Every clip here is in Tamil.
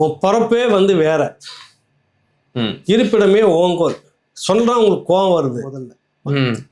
உன் பிறப்பே வந்து வேற. ம். இருப்பிடமே ஓங்கோல். சொல்றா உங்களுக்கு கோவம் வருது. முதல்ல.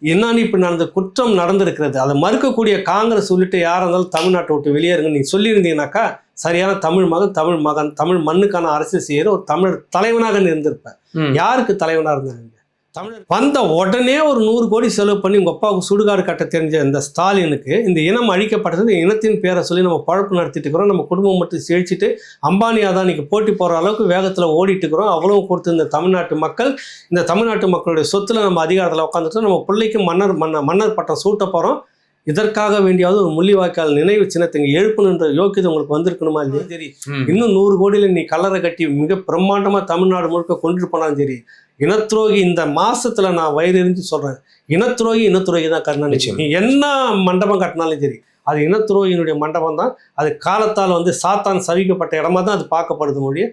என்னன்னு இப்ப நடந்த குற்றம் நடந்திருக்கிறது. அதை மறுக்கக்கூடிய காங்கிரஸ் உள்ளிட்ட யாரா இருந்தாலும் தமிழ்நாட்டை விட்டு வெளியேறுங்க நீங்க சொல்லியிருந்தீங்கன்னாக்கா சரியான தமிழ் மகன் தமிழ் மகன் தமிழ் மண்ணுக்கான அரசியல் செய்யற ஒரு தமிழர் தலைவனாக இருந்திருப்பேன். யாருக்கு தலைவனா இருந்தீங்க? தமிழர் வந்த உடனே ஒரு நூறு கோடி செலவு பண்ணி உங்கள் அப்பாவுக்கு சுடுகாடு கட்ட தெரிஞ்ச இந்த ஸ்டாலினுக்கு இந்த இனம் அழிக்கப்பட்டது இனத்தின் பேரை சொல்லி நம்ம பழப்பு நடத்திட்டு இருக்கிறோம் நம்ம குடும்பம் மட்டும் செழிச்சிட்டு அம்பானி அதானிக்கு போட்டி போகிற அளவுக்கு வேகத்தில் ஓடிட்டு இருக்கிறோம். அவ்வளவு கொடுத்து இந்த தமிழ்நாட்டு மக்கள் இந்த தமிழ்நாட்டு மக்களுடைய சொத்துல நம்ம அதிகாரத்தில் உட்காந்துட்டு நம்ம பிள்ளைக்கு மன்னர் மன்னர் மன்னர் பட்டம் சூட்ட போகிறோம் இதற்காக வேண்டியாவது ஒரு முள்ளிவாய்க்கால் நினைவு சின்னத்தை இங்க எழுப்பணுன்ற யோக்கியதை உங்களுக்கு வந்திருக்கணுமா இல்லையா? சரி. இன்னும் நூறு கோடியில நீ கல்லறை கட்டி மிக பிரம்மாண்டமா தமிழ்நாடு முழுக்க கொண்டு போனாலும் சரி இனத்துரோகி இந்த மாசத்துல நான் வயிறு எரிஞ்சு சொல்றேன். இனத்துரோகி இனத்துரோகி தான் கருணாநிதி. நீ என்ன மண்டபம் கட்டினாலும் சரி அது இனத்துரோகியினுடைய மண்டபம் தான் அது காலத்தால் வந்து சாத்தான் சவிக்கப்பட்ட இடமா தான் அது பார்க்கப்படுது மொழிய.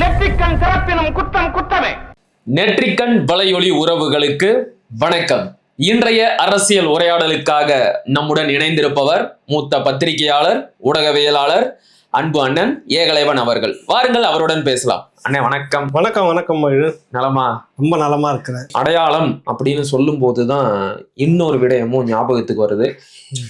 நெற்றிக்கண் சிறப்பினும் குற்றம் குற்றமே நெற்றிக்கண் வலையொலி உறவுகளுக்கு வணக்கம். இன்றைய அரசியல் உரையாடலுக்காக நம்முடன் இணைந்திருப்பவர் மூத்த பத்திரிகையாளர் ஊடகவியலாளர் அன்பு அண்ணன் ஏகலைவன் அவர்கள். வாருங்கள் அவருடன் பேசலாம். அண்ணே வணக்கம். வணக்கம் வணக்கம் மழு நலமா? ரொம்ப நலமா இருக்கிறேன். அடையாளம் அப்படின்னு சொல்லும் போதுதான் இன்னொரு விடயமும் ஞாபகத்துக்கு வருது.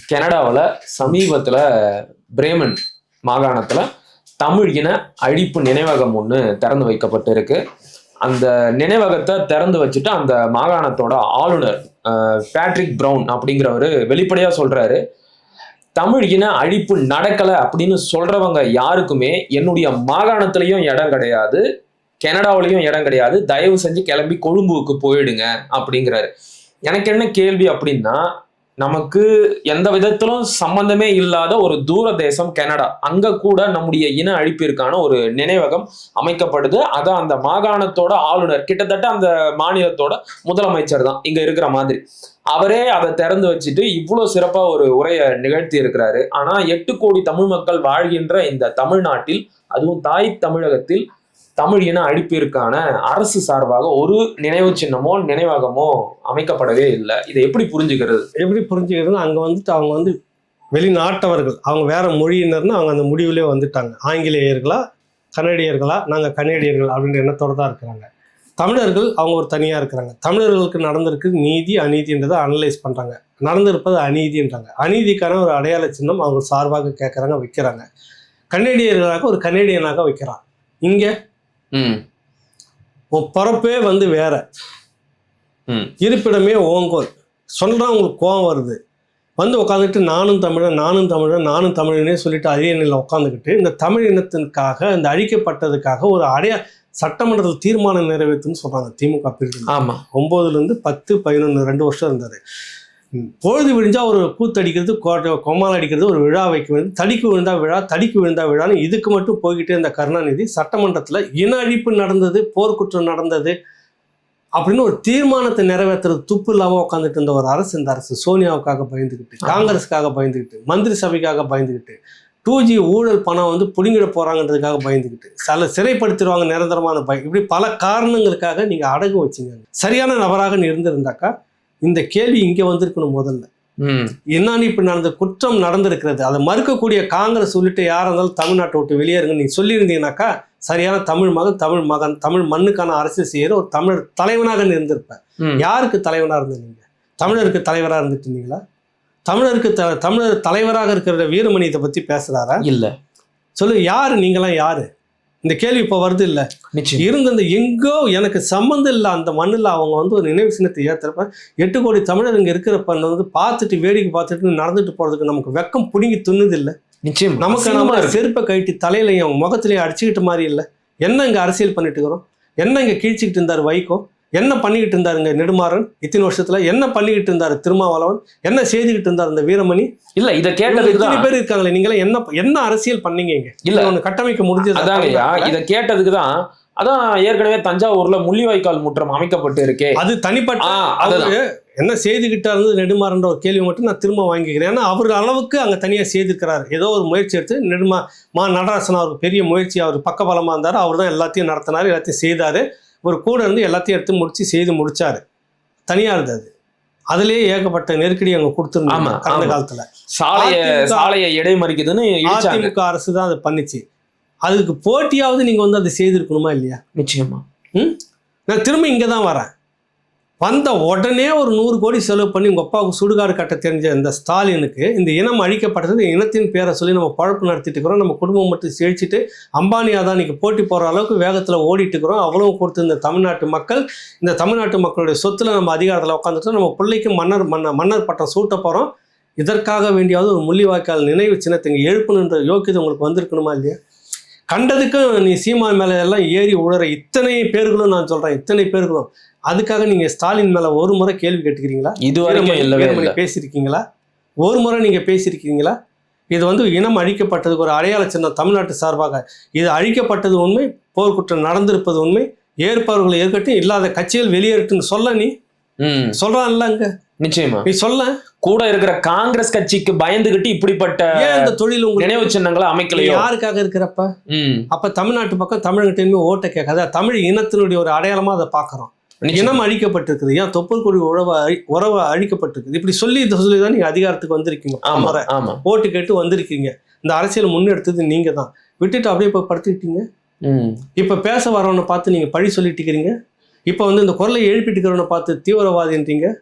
கனடாவில் சமீபத்தில் பிரேமன் மாகாணத்தில் தமிழ் இன அழிப்பு நினைவகம் ஒன்று திறந்து வைக்கப்பட்டு இருக்கு அந்த நினைவகத்தை திறந்து வச்சுட்டு அந்த மாகாணத்தோட ஆளுநர் பேட்ரிக் ப்ரௌன் அப்படிங்கிறவர் வெளிப்படையாக சொல்கிறாரு தமிழ் இன அழிப்பு நடக்கலை அப்படின்னு சொல்கிறவங்க யாருக்குமே என்னுடைய மாகாணத்துலேயும் இடம் கிடையாது. கனடாவிலையும் இடம் கிடையாது. தயவு செஞ்சு கிளம்பி கொழும்புக்கு போயிடுங்க அப்படிங்கிறாரு. எனக்கு என்ன கேள்வி அப்படின்னா நமக்கு எந்த விதத்திலும் சம்பந்தமே இல்லாத ஒரு தூர தேசம் கனடா. அங்க கூட நம்முடைய இன அழிப்பிற்கான ஒரு நினைவகம் அமைக்கப்படுது. அது அந்த மாகாணத்தோட ஆளுநர் கிட்டத்தட்ட அந்த மாநிலத்தோட முதலமைச்சர் தான். இங்க இருக்கிற மாதிரி. அவரே அதை திறந்து வச்சுட்டு இவ்வளோ சிறப்பா ஒரு உரையை நிகழ்த்தி இருக்கிறாரு. ஆனா எட்டு கோடி தமிழ் மக்கள் வாழ்கின்ற இந்த தமிழ்நாட்டில் அதுவும் தாய் தமிழகத்தில் தமிழ் இன அழிப்பிற்கான அரசு சார்பாக ஒரு நினைவு சின்னமோ நினைவகமோ அமைக்கப்படவே இல்லை. இதை எப்படி புரிஞ்சுக்கிறது? எப்படி புரிஞ்சுக்கிறதுனா அங்கே வந்துட்டு அவங்க வந்து வெளிநாட்டவர்கள் அவங்க வேற மொழியினர்னு அவங்க அந்த முடிவுலேயே வந்துட்டாங்க. ஆங்கிலேயர்களா கனடியர்களா நாங்கள் கனேடியர்கள் அப்படின்ற எண்ணத்தோடு தான் இருக்கிறாங்க. தமிழர்கள் அவங்க ஒரு தனியாக இருக்கிறாங்க. தமிழர்களுக்கு நடந்திருக்கு நீதி அநீதின்றதை அனலைஸ் பண்ணுறாங்க நடந்திருப்பது அநீதின்றாங்க. அநீதிக்கான ஒரு அடையாள சின்னம் அவங்க சார்பாக கேட்குறாங்க வைக்கிறாங்க. கனேடியர்களாக ஒரு கனேடியனாக வைக்கிறான். இங்கே உன் பிறப்பே வந்து வேற. இருப்பிடமே ஓங்கோல். சொல்றா உங்களுக்கு கோவம் வருது. வந்து உட்காந்துட்டு நானும் தமிழன் நானும் தமிழன் நானும் தமிழனே சொல்லிட்டு அதே எண்ணில் உட்காந்துக்கிட்டு இந்த தமிழ் இனத்திற்காக இந்த அழிக்கப்பட்டதுக்காக ஒரு அடையா சட்டமன்றத்தில் தீர்மானம் நிறைவேற்றுன்னு சொல்றாங்க திமுக பிரிவு ஆமா. ஒம்போதுலேருந்து பத்து பதினொன்று ரெண்டு வருஷம் இருந்தார் பொழுது விழிஞ்சா ஒரு கூத்தடிக்கிறது கோட்டை கொம்மால் அடிக்கிறது ஒரு விழா வைக்கிறது தடிக்கு விழுந்தா விழா தடிக்கு விழுந்தா விழான்னு இதுக்கு மட்டும் போய்கிட்டே இருந்த கருணாநிதி சட்டமன்றத்தில் இன அழிப்பு நடந்தது போர்க்குற்றம் நடந்தது அப்படின்னு ஒரு தீர்மானத்தை நிறைவேற்றுறது துப்பு இல்லாமல் உட்காந்துட்டு இருந்த ஒரு அரசு இந்த அரசு சோனியாவுக்காக பயந்துக்கிட்டு. காங்கிரஸுக்காக பயந்துக்கிட்டு மந்திரி சபைக்காக பயந்துக்கிட்டு டூ ஜி ஊழல் பணம் வந்து பிடுங்கிட போறாங்கன்றதுக்காக பயந்துக்கிட்டு சில சிறைப்படுத்திடுவாங்க நிரந்தரமான பயம் இப்படி பல காரணங்களுக்காக நீங்க அடகு வச்சீங்க சரியான நபராக நீ இருந்திருந்தாக்கா இந்த கேள்வி இங்க வந்திருக்கணும் முதல்ல. என்னன்னு இப்ப நடந்த குற்றம் நடந்திருக்கிறது. அதை மறுக்கக்கூடிய காங்கிரஸ் உள்ளிட்ட யாரா இருந்தாலும் தமிழ்நாட்டை விட்டு வெளியேறுங்க நீங்க சொல்லியிருந்தீங்கன்னாக்கா சரியான தமிழ் மகன் தமிழ் மகன் தமிழ் மண்ணுக்கான அரசியல் செய்யற ஒரு தமிழர் தலைவனாக நீ இருந்திருப்ப ம். யாருக்கு தலைவனா இருந்தீங்க? தமிழருக்கு தலைவரா இருந்துட்டு இருந்தீங்களா தமிழருக்கு த தமிழர் தலைவராக இருக்கிற வீரமணி இதை பத்தி பேசுறாரா? இல்ல. சொல்லு யாரு? நீங்களாம் யாரு? இந்த கேள்வி இப்போ வருது இல்ல? இருந்த இந்த எங்கோ எனக்கு சம்மந்தம் இல்லை அந்த மண்ணில் அவங்க வந்து ஒரு நினைவு சின்னத்தை ஏற்றுறப்ப எட்டு கோடி தமிழர் இங்கே இருக்கிறப்ப வந்து பார்த்துட்டு வேடிக்கை பார்த்துட்டு நடந்துட்டு போகிறதுக்கு நமக்கு வெக்கம் பிடுங்கி துண்ணுது இல்லை? நிச்சயம். நமக்கு நம்ம. செருப்பை கழட்டி தலையிலையும் முகத்திலையும் அடிச்சுக்கிட்ட மாதிரி இல்லை? என்ன இங்கே அரசியல் பண்ணிட்டு இருக்கிறோம்? என்ன இங்கே கீழ்ச்சிக்கிட்டு இருந்தார் வைகோ? என்ன பண்ணிக்கிட்டு இருந்தாருங்க நெடுமாறன்? இத்தனை வருஷத்துல என்ன பண்ணிக்கிட்டு இருந்தாரு திருமாவளவன்? என்ன செய்துக்கிட்டு இருந்தார் இந்த வீரமணி? இல்ல இத கேட்டதுக்கு இத்தனை தான். பேர் இருக்காங்களே நீங்களே என்ன என்ன அரசியல் பண்ணீங்க இல்ல. ஒன்று கட்டமைக்க முடிஞ்சது? அதாங்கய்யா இத கேட்டதுக்கு தான் அதான் ஏற்கனவே தஞ்சாவூர்ல முள்ளிவாய்க்கால் முற்றம் அமைக்கப்பட்டு இருக்கே. அது தனிப்பட்ட அவரு என்ன செய்துகிட்டா இருந்து நெடுமாறன்ற ஒரு கேள்வி மட்டும் நான் திரும்ப வாங்கிக்கிறேன். ஏன்னா அவர் அளவுக்கு அங்கே தனியாக செய்திருக்கிறார். ஏதோ ஒரு முயற்சி எடுத்து நெடுமா மா நடராசன் அவருக்கு பெரிய முயற்சி அவர் பக்கபலமாக இருந்தார். அவர் தான் எல்லாத்தையும் நடத்தினார் எல்லாத்தையும் செய்தார். ஒரு கூட இருந்து எல்லாத்தையும் எடுத்து முடிச்சு செய்து முடிச்சாரு. தனியாக இருந்தது. அதுலயே ஏகப்பட்ட நெருக்கடி அங்கே கொடுத்துருந்தாங்க கடந்த. காலத்தில். சாலைய சாலையை இடைமறிக்குதுன்னு அதிமுக அரசு தான் அதை பண்ணிச்சு. அதுக்கு போட்டியாவது நீங்க வந்து அதை செய்திருக்கணுமா இல்லையா? நிச்சயமா. ம்? நான் திரும்ப இங்கே தான் வரேன். வந்த உடனே ஒரு நூறு கோடி செலவு பண்ணி உங்கள் அப்பாவுக்கு சுடுகாடு கட்ட தெரிஞ்ச இந்த ஸ்டாலினுக்கு இந்த இனம் அழிக்கப்பட்டது இனத்தின் பேரை சொல்லி நம்ம பழப்பு நடத்திட்டு இருக்கிறோம். நம்ம குடும்பம் மட்டும் செழிச்சிட்டு அம்பானி அதானிக்கு போட்டி போகிற அளவுக்கு வேகத்தில் ஓடிட்டு இருக்கிறோம். அவ்வளவு கொடுத்து இந்த தமிழ்நாட்டு மக்கள் இந்த தமிழ்நாட்டு மக்களுடைய சொத்துல நம்ம அதிகாரத்தில் உட்காந்துட்டு நம்ம பிள்ளைக்கு மன்னர் மன்ன மன்னர் பட்டம் சூட்ட போகிறோம் இதற்காக வேண்டியாவது ஒரு முள்ளிவாய்க்கால் நினைவு சின்னத்தை இங்கே எழுப்பணுன்ற யோக்கியது உங்களுக்கு வந்திருக்கணுமா இல்லையா? கண்டதுக்கும் நீ சீமான் மேலே எல்லாம் ஏறி உழற இத்தனை பேர்களும் நான் சொல்கிறேன் இத்தனை பேர்களும். அதுக்காக நீங்கள் ஸ்டாலின் மேலே ஒரு முறை கேள்வி கேட்டுக்கிறீங்களா? இது வரைக்கும் பேசியிருக்கீங்களா? ஒரு முறை நீங்கள் பேசியிருக்கீங்களா? இது வந்து இனம் அழிக்கப்பட்டதுக்கு ஒரு அடையாள சின்னம் தமிழ்நாட்டு சார்பாக. இது அழிக்கப்பட்டது உண்மை போர்க்குற்றம் நடந்திருப்பது உண்மை ஏற்பவர்களை ஏற்கட்டும் இல்லாத கட்சிகள் வெளியேறட்டுன்னு சொல்ல நீ. சொல்றான்ல அங்க. நிச்சயமா. நீ சொல்ல. கூட இருக்கிற காங்கிரஸ் கட்சிக்கு பயந்துகிட்டு இப்படிப்பட்ட இந்த தொழில் உங்களுக்கு நினைவு சின்னங்களை நீ அமைக்கலையோ யாருக்காக இருக்கிறப்ப? அப்ப தமிழ்நாட்டு பக்கம் தமிழகத்தையுமே ஓட்ட கேட்காத. தமிழ் இனத்தினுடைய ஒரு அடையாளமா அதை நிச்சயமா. இனம் அழிக்கப்பட்டிருக்குது. ஏன்? தொப்புள் கொடி உறவு உறவு அழிக்கப்பட்டிருக்குது. இப்படி சொல்லி சொல்லி தான் நீங்க அதிகாரத்துக்கு வந்திருக்கீங்க. ஆமா முறை ஆமா. ஓட்டு கேட்டு வந்திருக்கீங்க. இந்த அரசியல் முன்னெடுத்தது நீங்க தான் விட்டுட்டு அப்படியே போய் படுத்துக்கிட்டீங்க? இப்ப பேச வரவனை பார்த்து நீங்க பழி சொல்லிட்டு இருக்கிறீங்க? இப்ப வந்து இந்த குரலை எழுப்பிட்டு இருக்கிறவனை பார்த்து தீவிரவாதின்றீங்க.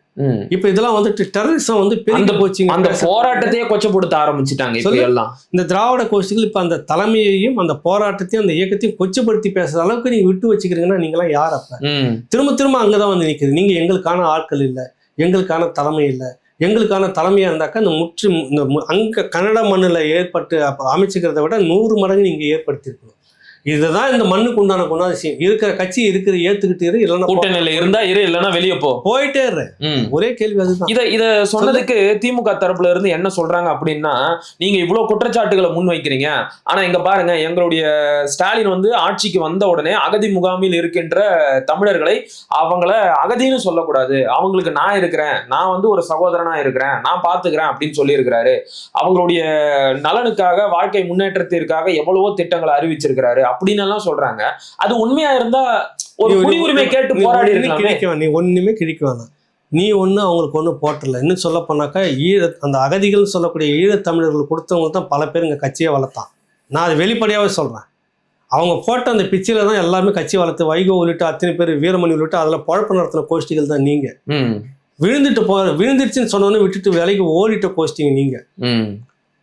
இப்ப இதெல்லாம் வந்துட்டு டெரரிசம் வந்து அந்த- போச்சுங்க. அந்த போராட்டத்தையே கொச்சப்படுத்த ஆரம்பிச்சுட்டாங்க. எல்லாம். இந்த திராவிட கோஷ்டிகள் இப்ப அந்த தலைமையையும் அந்த போராட்டத்தையும் அந்த இயக்கத்தையும் கொச்சப்படுத்தி பேசுற அளவுக்கு நீங்க விட்டு வச்சுக்கிறீங்கன்னா நீங்களாம் யார் அப்ப? திரும்ப திரும்ப அங்கதான் வந்து நிக்குது. நீங்க எங்களுக்கான ஆட்கள் இல்லை. எங்களுக்கான தலைமை இல்லை. எங்களுக்கான தலைமையா இருந்தாக்கா இந்த முற்று இந்த அங்க கன்னட மண்ணுல ஏற்பட்டு அப்ப அமைச்சுக்கிறத விட நூறு மடங்கு நீங்க ஏற்படுத்தியிருக்கணும் இதுதான் இந்த மண்ணுக்கு உண்டான குணாதிசயம். இருக்கிற கட்சி இருக்கிற ஏத்துக்கிட்டு இரு இல்லைன்னா கூட்டணியில இருந்தா இரு இல்லைன்னா வெளியே போ. போயிட்டே இரு. ஒரே கேள்வி அதுதான். இத இத சொன்னதுக்கு திமுக தரப்புல இருந்து என்ன சொல்றாங்க அப்படின்னா நீங்க இவ்வளவு குற்றச்சாட்டுகளை முன்வைக்கிறீங்க ஆனா இங்க பாருங்க எங்களுடைய ஸ்டாலின் வந்து ஆட்சிக்கு வந்த உடனே அகதி முகாமில் இருக்கின்ற தமிழர்களை அவங்கள அகதின்னு சொல்லக்கூடாது. அவங்களுக்கு நான் இருக்கிறேன் நான் வந்து ஒரு சகோதரனா இருக்கிறேன் நான் பாத்துக்கிறேன் அப்படின்னு சொல்லி இருக்கிறாரு அவங்களுடைய நலனுக்காக வாழ்க்கை முன்னேற்றத்திற்காக எவ்வளவோ திட்டங்களை அறிவிச்சிருக்கிறாரு. அப்படின்னு எல்லாம் சொல்றாங்க. அது உண்மையா இருந்தா ஒரு குடியுரிமை கேட்டு போராடி கிழிக்க. நீ ஒண்ணுமே கிழிக்க வேணாம். நீ ஒண்ணு அவங்களுக்கு ஒண்ணு போட்டல இன்னும் சொல்ல போனாக்கா ஈழ அந்த அகதிகள் சொல்லக்கூடிய ஈழத்தமிழர்கள் கொடுத்தவங்க தான் பல பேர் இங்க கட்சியை வளர்த்தான். நான் அது வெளிப்படையாவே சொல்றேன். அவங்க போட்ட அந்த பிச்சையில தான் எல்லாருமே கட்சி வளர்த்து வைகோ உள்ளிட்ட அத்தனை பேர் வீரமணி உள்ளிட்ட அதுல பழப்பு நடத்தின கோஷ்டிகள் தான் நீங்க. ம். விழுந்துட்டு போ விழுந்துருச்சுன்னு சொன்னோன்னே விட்டுட்டு வேலைக்கு ஓடிட்ட கோஷ்டிங்க நீங்க. ம்.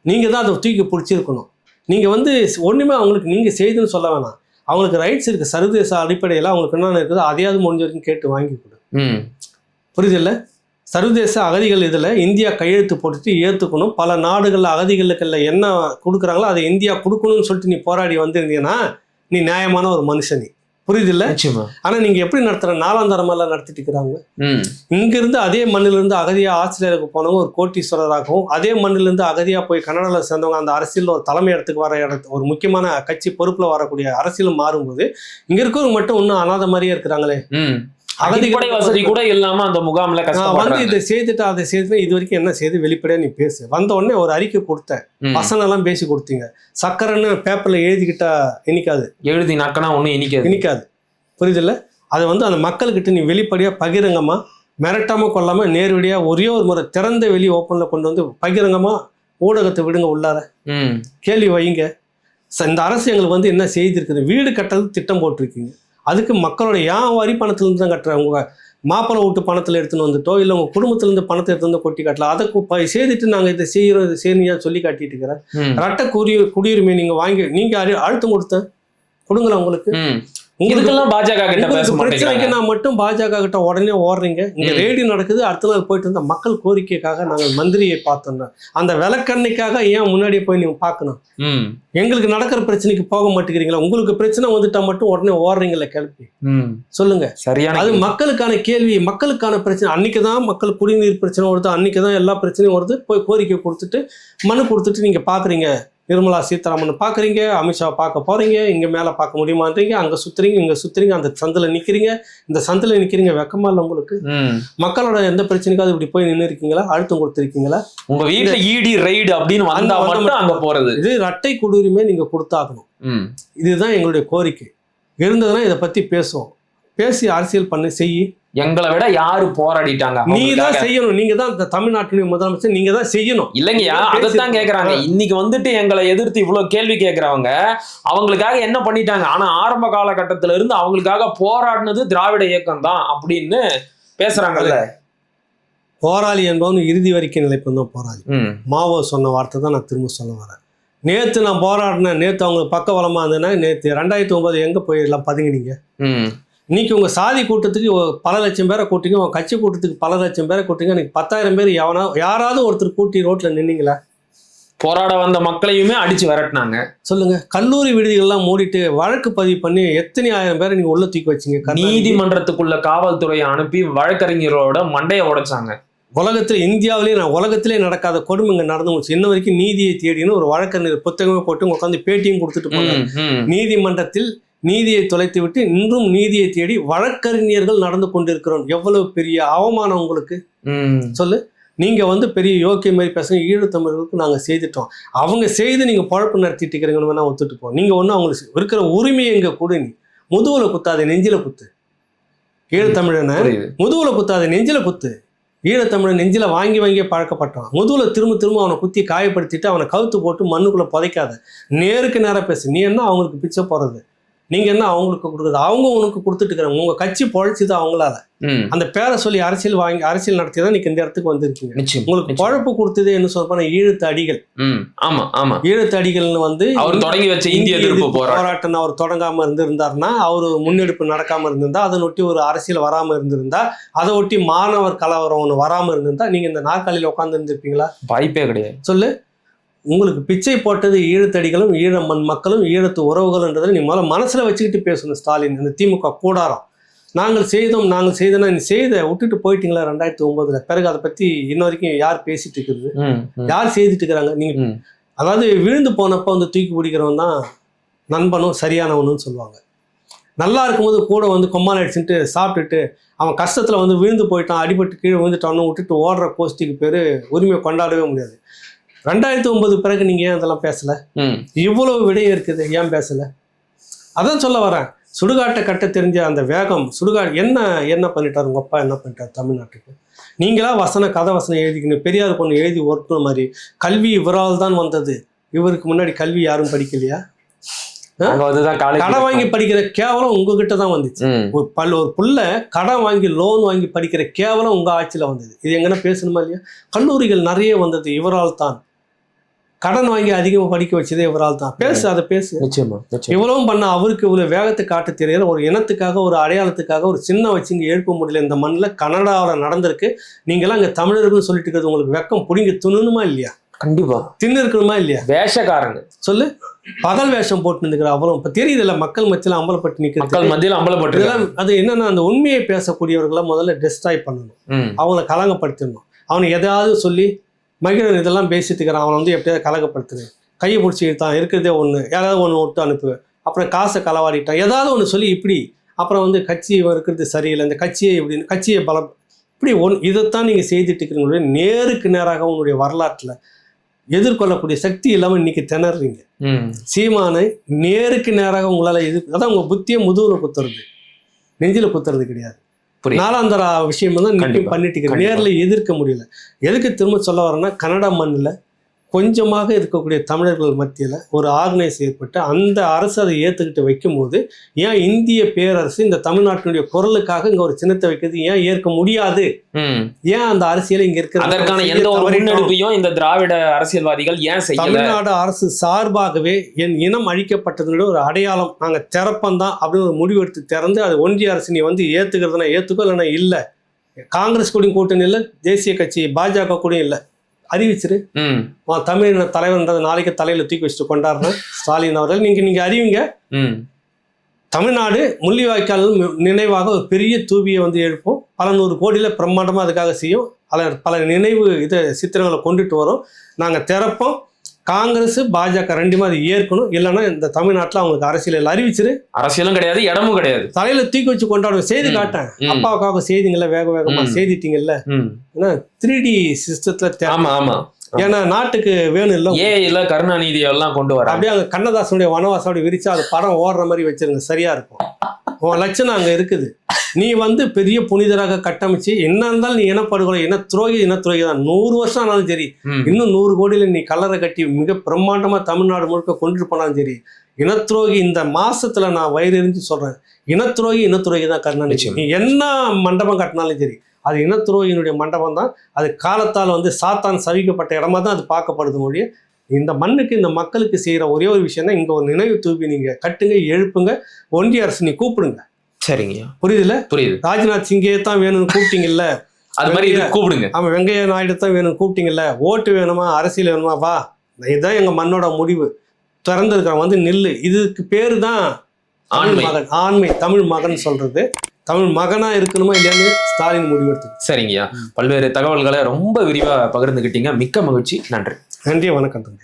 நீங்க தான் அதை தூக்கி பிடிச்சிருக்கணும். நீங்க வந்து ஒண்ணுமே அவங்களுக்கு நீங்க செய்துன்னு சொல்ல வேணாம். அவங்களுக்கு ரைட்ஸ் இருக்கு. சர்வதேச அடிப்படையில் அவங்களுக்கு என்னென்ன இருக்குதோ அதையாவது முடிஞ்ச வரைக்கும் கேட்டு வாங்கி கொடு. ம். புரியுதில்ல? சர்வதேச அகதிகள் இதில் இந்தியா கையெழுத்து போட்டுட்டு ஏற்றுக்கணும் பல நாடுகளில் அகதிகளுக்குள்ள என்ன கொடுக்குறாங்களோ அதை இந்தியா கொடுக்கணும்னு சொல்லிட்டு நீ போராடி வந்திருந்தீங்கன்னா நீ நியாயமான ஒரு மனுஷன் நீ புரியுதில்ல? நிச்சயமா. ஆனால் நீங்கள் எப்படி நடத்துகிற நாலாந்தரமெல்லாம் நடத்திட்டு இருக்கிறாங்க. ம். இங்கிருந்து அதே மண்ணிலிருந்து அகதியாக ஆஸ்திரேலியாவுக்கு போனவங்க ஒரு கோட்டீஸ்வரராகவும் அதே மண்ணிலிருந்து அகதியாக போய் கனடாவில் சேர்ந்தவங்க அந்த அரசியல் ஒரு தலைமை இடத்துக்கு வர இடத்து ஒரு முக்கியமான கட்சி பொறுப்பில் வரக்கூடிய அரசியல் மாறும்போது இங்கே இருக்கிறவங்க மட்டும் இன்னும் அனாதை மாதிரியே இருக்கிறாங்களே. அடிப்படை வசதி கூட இல்லாம அந்த முகாம்ல வந்து இதை செய்துட்டு அதை செய்துட்டு இது வரைக்கும் என்ன செய்து வெளிப்படையா நீ பேசு. வந்த உடனே ஒரு அறிக்கை கொடுத்தேன். ம். வசனம் எல்லாம் பேசி கொடுத்தீங்க. சக்கரைன்னு பேப்பர்ல எழுதிக்கிட்டா இனிக்காது. எழுதி நக்கனா ஒண்ணும் இனிக்காது. இனிக்காது. புரியுதுல்ல? அதை வந்து அந்த மக்கள்கிட்ட நீ வெளிப்படையா பகிரங்கமா மிரட்டாம கொள்ளாம நேரடியா ஒரே ஒரு முறை திறந்த வெளி ஓப்பன்ல கொண்டு வந்து பகிரங்கமா ஊடகத்தை விடுங்க உள்ளார. கேள்வி வைங்க. இந்த அரசு எங்களுக்கு வந்து என்ன செய்திருக்குது? வீடு கட்டுறது திட்டம் போட்டிருக்கீங்க. அதுக்கு மக்களோட ஏன் வரி பணத்துலேருந்து தான் கட்டுறாங்க. உங்க மாப்பிள்ளை வீட்டு பணத்தில் எடுத்துன்னு வந்துட்டோ இல்லை உங்கள் குடும்பத்துலேருந்து பணத்தை எடுத்து வந்து கொட்டி காட்டலாம் அதை செய்துட்டு நாங்கள் இதை செய்கிறோம் இதை செய்யணும் சொல்லி காட்டிட்டு இருக்கிறேன். ரட்ட குடியு குடியுரிமை நீங்கள் வாங்கி நீங்கள் அறி அழுத்தம் கொடுத்தேன். கொடுங்களேன் உங்களுக்கு. இதுக்கெல்லாம் பாஜக கிட்ட பேச பிரச்சனைக்கு நான் மட்டும் பாஜக கிட்ட உடனே ஓடுறீங்க. இங்க ம். ரேடியோ நடக்குது அடுத்த நாள் போயிட்டு இருந்த மக்கள் கோரிக்கைக்காக நாங்கள் மந்திரியை பார்த்தோம் அந்த விளக்கண்ணைக்காக ஏன் முன்னாடியே போய் நீங்க பார்க்கணும்? எங்களுக்கு நடக்கிற பிரச்சனைக்கு போக மாட்டேங்கிறீங்களா? உங்களுக்கு பிரச்சனை வந்துட்டா மட்டும் உடனே ஓடுறீங்களா கிளப்பி ம். சொல்லுங்க. சரியான அது கேள்வி. மக்களுக்கான கேள்வி மக்களுக்கான பிரச்சனை. அன்னைக்கு தான் மக்கள் குடிநீர் பிரச்சனை வருது அன்னைக்கு தான் எல்லா பிரச்சனையும் வருது. போய் கோரிக்கை கொடுத்துட்டு மனு கொடுத்துட்டு நீங்க பாக்குறீங்க. நிர்மலா சீதாராமன் பாக்குறீங்க அமித்ஷா பார்க்க போறீங்க இங்க மேல பார்க்க முடியுமான்றீங்க அங்க சுத்துறீங்க இங்க சுத்துறீங்க அந்த சந்தில நிக்கிறீங்க இந்த சந்தில நிக்கிறீங்க வெக்கமா இல்லை உங்களுக்கு? மக்களோட எந்த பிரச்சனைக்காவது இப்படி போய் நின்று இருக்கீங்களா? அழுத்தம் கொடுத்துருக்கீங்களா? உங்க வீட்டுல இடி ரைடு அப்படின்னு வந்தா அந்த- மட்டும் அங்க போறது. இது இரட்டை குடியுரிமை நீங்க கொடுத்தாகணும். இதுதான் எங்களுடைய கோரிக்கை. இருந்ததுன்னா இதை பற்றி பேசுவோம். பேசி அரசியல் பண்ணி செய் எங்களை விட யாரு போராடிட்டாங்க நீ தான்? செய்யணும். நீங்க தான் தமிழ்நாட்டினுடைய முதலமைச்சர். நீங்க தான் செய்யணும் இல்லைங்கய்யா அதைத்தான் கேக்குறாங்க. இன்னைக்கு வந்துட்டு எங்களை எதிர்த்து இவ்வளவு கேள்வி கேக்குறவங்க அவங்களுக்காக என்ன பண்ணிட்டாங்க? ஆனா ஆரம்ப காலகட்டத்தில இருந்து அவங்களுக்காக போராடினது திராவிட இயக்கம் தான் அப்படின்னு பேசுறாங்கல்ல போராளி என்பவன் இறுதி வரைக்கும் நிலைப்பு தான் போராளி. மாவோ சொன்ன வார்த்தை தான் நான் திரும்ப சொல்ல வரேன். நேத்து நான் போராடினேன். நேத்து அவங்களுக்கு பக்கபலமா இருந்தேன்னா நேத்து ரெண்டாயிரத்தி ஒன்பது எங்க போயிடலாம் பதுங்கினீங்க? ம் இன்னைக்கு உங்க சாதி கூட்டத்துக்கு பல லட்சம் பேரை கூட்டிங்க உங்க கட்சி கூட்டத்துக்கு பல லட்சம் பேரை கூட்டிங்க இன்னைக்கு பத்தாயிரம் பேர் எவனா யாராவது ஒருத்தர் கூட்டி ரோட்ல நின்னீங்களா? போராட வந்த மக்களையுமே அடிச்சு விரட்டினாங்க. சொல்லுங்க. கல்லூரி விடுதிகள்லாம் மூடிட்டு வழக்கு பதிவு பண்ணி எத்தனை ஆயிரம் பேரை நீங்க உள்ள தூக்கி வச்சீங்க. நீதிமன்றத்துக்குள்ள காவல்துறையை அனுப்பி வழக்கறிஞரோட மண்டைய உடைச்சாங்க. உலகத்துல இந்தியாவிலேயே நான் உலகத்திலே நடக்காத கொடுமை இங்க நடந்து முடிச்சு இன்ன வரைக்கும் நீதியை தேடின்னு ஒரு வழக்கறிஞர் புத்தகமே போட்டு உட்காந்து பேட்டியும் கொடுத்துட்டு போனாங்க. நீதிமன்றத்தில் நீதியை தொலைத்து விட்டு இன்றும் நீதியை தேடி வழக்கறிஞர்கள் நடந்து கொண்டிருக்கிறோம். எவ்வளவு பெரிய அவமானம் உங்களுக்கு. சொல்லு. நீங்க வந்து பெரிய யோக்கிய மாதிரி பேசுங்க. ஈழத்தமிழர்களுக்கு நாங்க செய்துட்டோம். அவங்க செய்து நீங்க பழப்பு நடத்திட்டு இருக்கிறீங்கன்னு வேணா ஒத்துட்டு போ. நீங்க ஒன்றும் அவங்களுக்கு இருக்கிற உரிமையை எங்க கொடு நீ. முதுகுல குத்தாத நெஞ்சில குத்து. ஈழத்தமிழனை முதுகுல குத்தாத நெஞ்சில குத்து. ஈழத்தமிழன் நெஞ்சில வாங்கி வாங்கியே பழக்கப்பட்டான். முதுகுல திரும்ப திரும்ப அவனை குத்தி காயப்படுத்திட்டு அவனை கவுத்து போட்டு மண்ணுக்குள்ள புதைக்காத. நேருக்கு நேரா பேசு. நீ என்ன அவங்களுக்கு பிச்சை போறது நீங்க என்ன அவங்களுக்கு கொடுக்குறது? அவங்க உனக்கு கொடுத்துட்டு உங்க கட்சி பொழைச்சது அவங்களால. அந்த பேரை சொல்லி அரசியல் வாங்கி அரசியல் நடத்தி தான் நீங்க இந்த இடத்துக்கு வந்திருக்கீங்க. உங்களுக்கு. பழப்பு கொடுத்தது என்ன சொல்ல ஈழத்து அடிகள். ஆமா ஆமா. ஈழத்து அடிகள்னு வந்து அவர் தொடங்கி வச்ச இந்திய எதிர்ப்பு போராட்டம். அவர் தொடங்காம இருந்திருந்தாருன்னா அவர் முன்னெடுப்பு நடக்காம இருந்திருந்தா அதை ஒட்டி ஒரு அரசியல் வராம இருந்திருந்தா அதை ஒட்டி மாணவர் கலவரம் ஒன்று வராம இருந்திருந்தா நீங்க இந்த நாற்காலியில உட்கார்ந்து இருந்திருப்பீங்களா வாய்ப்பே கிடையாது. சொல்லு. உங்களுக்கு பிச்சை போட்டது ஈழத்தடிகளும் ஈழ மண் மக்களும் ஈழத்து உறவுகள்ன்றதை நீ முதல்ல மனசுல வச்சுக்கிட்டு பேசணும் ஸ்டாலின் இந்த திமுக கூடாரம். நாங்கள் செய்தோம் நாங்கள் செய்தோம்னா நீ செய்த விட்டுட்டு போயிட்டீங்களா ரெண்டாயிரத்தி ஒன்பதுல? பிறகு அதை பத்தி இன்ன வரைக்கும் யார் பேசிட்டு ம். யார் செய்துட்டு இருக்கிறாங்க? நீங்க. அதாவது விழுந்து போனப்ப வந்து தூக்கி பிடிக்கிறவன் தான் நண்பனும் சரியானவனும் சொல்லுவாங்க. நல்லா இருக்கும்போது கூட வந்து கொம்மால் அடிச்சுட்டு சாப்பிட்டுட்டு அவன் கஷ்டத்துல வந்து விழுந்து போயிட்டான் அடிபட்டு கீழே விழுந்துட்டான்னு விட்டுட்டு ஓடுற கோஷ்டிக்கு பேரு உரிமை கொண்டாடவே முடியாது. ரெண்டாயிரத்தி ஒன்பது பிறகு நீங்க ஏன் அதெல்லாம் பேசல. இவ்வளவு விடயம் இருக்குது ஏன் பேசல? அதான் சொல்ல வரேன். சுடுகாட்டை கட்ட தெரிஞ்ச அந்த வேகம் சுடுகா என்ன என்ன பண்ணிட்டார் உங்க அப்பா என்ன பண்ணிட்டார் தமிழ்நாட்டுக்கு? நீங்களா வசன கதை வசனம் எழுதிக்கணும் பெரியார் பொண்ணு எழுதி ஒர்க்குன மாதிரி. கல்வி இவரால் தான் வந்தது. இவருக்கு முன்னாடி கல்வி யாரும் படிக்கலையா? கடன் வாங்கி படிக்கிற கேவலம் உங்ககிட்ட தான் வந்துச்சு. ஒரு பல் ஒரு புள்ள கடன் வாங்கி லோன் வாங்கி படிக்கிற கேவலம் உங்க ஆட்சியில வந்தது. இது எங்கன்னா பேசணுமா இல்லையா? கல்லூரிகள் நிறைய வந்தது இவரால் தான். கடன் வாங்கி அதிகமா படிக்க வச்சதே இவரால் தான். பேசு அதை பேசு. நிச்சயமா இவ்வளவும் பண்ண அவருக்கு இவ்வளவு வேகத்தை காட்ட தெரியல. ஒரு இனத்துக்காக ஒரு அடையாளத்துக்காக ஒரு சின்ன வச்சு இங்க எழுப்ப முடியல. இந்த மண்ணில் கனடாவில் நடந்திருக்கு. நீங்களாம் இங்க தமிழர்கள் சொல்லிட்டு இருக்கிறது உங்களுக்கு வெக்கம் புடிங்கி துணுமா இல்லையா? கண்டிப்பா. தின்னு இருக்கணுமா இல்லையா? வேஷக்காரங்க. சொல்லு. பகல் வேஷம் போட்டு நிற்கிற அவலம். இப்ப தெரியுதுல்ல மக்கள் மத்தியில் அம்பலப்பட்டு நிற்கிறது மக்கள் மத்தியில் அம்பலப்பட்டு அது என்னன்னா அந்த உண்மையை பேசக்கூடியவர்களை முதல்ல டெஸ்ட்ராய் பண்ணணும். அவங்கள கலங்கப்படுத்திடணும் அவனை எதையாவது சொல்லி மகிழன் இதெல்லாம் பேசிட்டு இருக்கிறான். அவனை வந்து எப்படியாவது கலங்கப்படுத்துது கையை பிடிச்சி இழுத்தான். இருக்கிறதே ஒன்று யாராவது ஒன்று விட்டு அனுப்பு அப்புறம் காசை களவாடிட்டான். ஏதாவது ஒன்று சொல்லி இப்படி. அப்புறம் வந்து கட்சி இருக்கிறது சரியில்லை. இந்த கட்சியை இப்படி கட்சியை பலம் இப்படி ஒன் இதைத்தான் நீங்கள் செய்துட்டு இருக்கிறீங்களே நேருக்கு நேராக உங்களுடைய வரலாற்றில் எதிர்கொள்ளக்கூடிய சக்தி இல்லாமல் இன்னைக்கு திணறீங்க. சீமானை நேருக்கு நேராக உங்களால் எதிர் அதான் உங்கள் புத்தியை முதுகில் குத்துறது. நெஞ்சில் குத்துறது கிடையாது. நாலாந்தர விஷயம் கண்டிப்பா. பண்ணிட்டு. நேரில் எதிர்க்க முடியல எதுக்கு திரும்ப சொல்ல வரேன்னா கன்னடா மண்ணில் கொஞ்சமாக இருக்கக்கூடிய தமிழர்கள் மத்தியில் ஒரு ஆர்கனைஸ் ஏற்பட்டு அந்த அரசு அதை ஏற்றுக்கிட்டு வைக்கும்போது ஏன் இந்திய பேரரசு இந்த தமிழ்நாட்டினுடைய குரலுக்காக இங்கே ஒரு சின்னத்தை வைக்கிறது ஏன் ஏற்க முடியாது? ஏன் அந்த அரசியல் இங்கே இருக்கிற அதற்கான செய்ய எந்த ஒரு? முன்னெடுப்பையும் இந்த திராவிட அரசியல்வாதிகள் ஏன் செய்யல? தமிழ்நாடு அரசு சார்பாகவே என் இனம் அழிக்கப்பட்டதுனுடைய ஒரு அடையாளம். நாங்கள் திறப்பந்தான் அப்படின்னு ஒரு முடிவெடுத்து திறந்து அது ஒன்றிய அரசு நீ வந்து ஏற்றுக்கிறதுனா ஏற்றுக்கோ இல்லைன்னா இல்லை. காங்கிரஸ் கூடயும் கூட்டணி இல்லை தேசிய கட்சி பாஜக கூடயும் இல்லை. அறிவிச்சிரு. தமிழின தலைவர்ன்றது நாளைக்கு தலையில் தூக்கி வச்சுட்டு கொண்டாடுறேன் ஸ்டாலின் அவர்கள். நீங்கள் நீங்கள் அறிவிங்க. தமிழ்நாடு முள்ளிவாய்க்கால் நினைவாக ஒரு பெரிய தூபியை வந்து எழுப்போம். பல நூறு கோடியில் பிரம்மாண்டமாக அதுக்காக செய்யும். பல பல நினைவு இதை சித்திரங்களை கொண்டுட்டு வரோம். நாங்கள் திறப்போம். காங்கிரஸ் பாஜக ரெண்டுமே அதை ஏற்கணும். இல்லைன்னா இந்த தமிழ்நாட்டில் அவங்களுக்கு அரசியல் அறிவிச்சிரு. அரசியலும் கிடையாது இடமும் கிடையாது. தலையில தூக்கி வச்சு கொண்டாடுவோம் செய்தி. காட்டேன். அப்பாவுக்காக செய்திங்கள வேக வேகமா. செய்திட்டீங்கல்ல ஏன்னா த்ரீ டி சிஸ்டத்துல ஆமா ஆமா. ஏன்னா நாட்டுக்கு வேணும் இல்லை. ஏ இல்ல கருணாநிதி எல்லாம் கொண்டு வராங்க. அப்படியே அங்க கண்ணதாசனுடைய அப்படி விரிச்சா அது படம் ஓடுற மாதிரி வச்சிருங்க. சரியா இருக்கும். உன் லட்சணம் அங்க இருக்குது. நீ வந்து பெரிய புனிதராக கட்டமைச்சு என்ன இருந்தாலும் நீ இனப்படுகொலை இன துரோகி இன துரோகி தான். நூறு வருஷம் ஆனாலும் சரி. இன்னும் நூறு கோடியில நீ கல்லறை கட்டி மிக பிரம்மாண்டமா தமிழ்நாடு முழுக்க கொண்டு போனாலும் சரி இனத்துரோகி இந்த மாசத்துல நான் வயிறு எரிஞ்சு சொல்றேன். இனத்துரோகி இனத்துரோகி தான் கருணாநிதி. நீ என்ன மண்டபம் கட்டினாலும் சரி அது இனத்துரோகியினுடைய மண்டபம் தான். அது காலத்தால் வந்து சாத்தான் சவிக்கப்பட்ட இடமா தான் அது பார்க்கப்படுது மொழிய. இந்த மண்ணுக்கு இந்த மக்களுக்கு செய்யற ஒரே ஒரு விஷயம் தான் இங்க ஒரு நினைவு தூபி நீங்க கட்டுங்க எழுப்புங்க ஒன்றிய அரசு நீ கூப்பிடுங்க. சரிங்கய்யா புரியுதுல புரியுது. ராஜ்நாத் சிங்கே தான் வேணும்னு கூப்பிட்டீங்கல்ல? அது மாதிரி இது கூப்பிடுங்க. ஆமாம் வெங்கைய நாயுடு தான் வேணும் கூப்பிட்டீங்கல்ல? ஓட்டு வேணுமா அரசியல் வேணுமா? வா. இதுதான் எங்க மண்ணோட முடிவு. திறந்திருக்கிறோம் வந்து நில்லு. இதுக்கு பேரு தான் ஆண்மை. மகன். ஆண்மை தமிழ் மகன் சொல்றது. தமிழ் மகனா இருக்கணுமா இல்லையான்னு ஸ்டாலின் முடிவெடுத்து. சரிங்கய்யா. பல்வேறு தகவல்களை ரொம்ப விரிவா பகிர்ந்துக்கிட்டீங்க மிக்க மகிழ்ச்சி. நன்றி. நன்றி வணக்கம் தம்பி.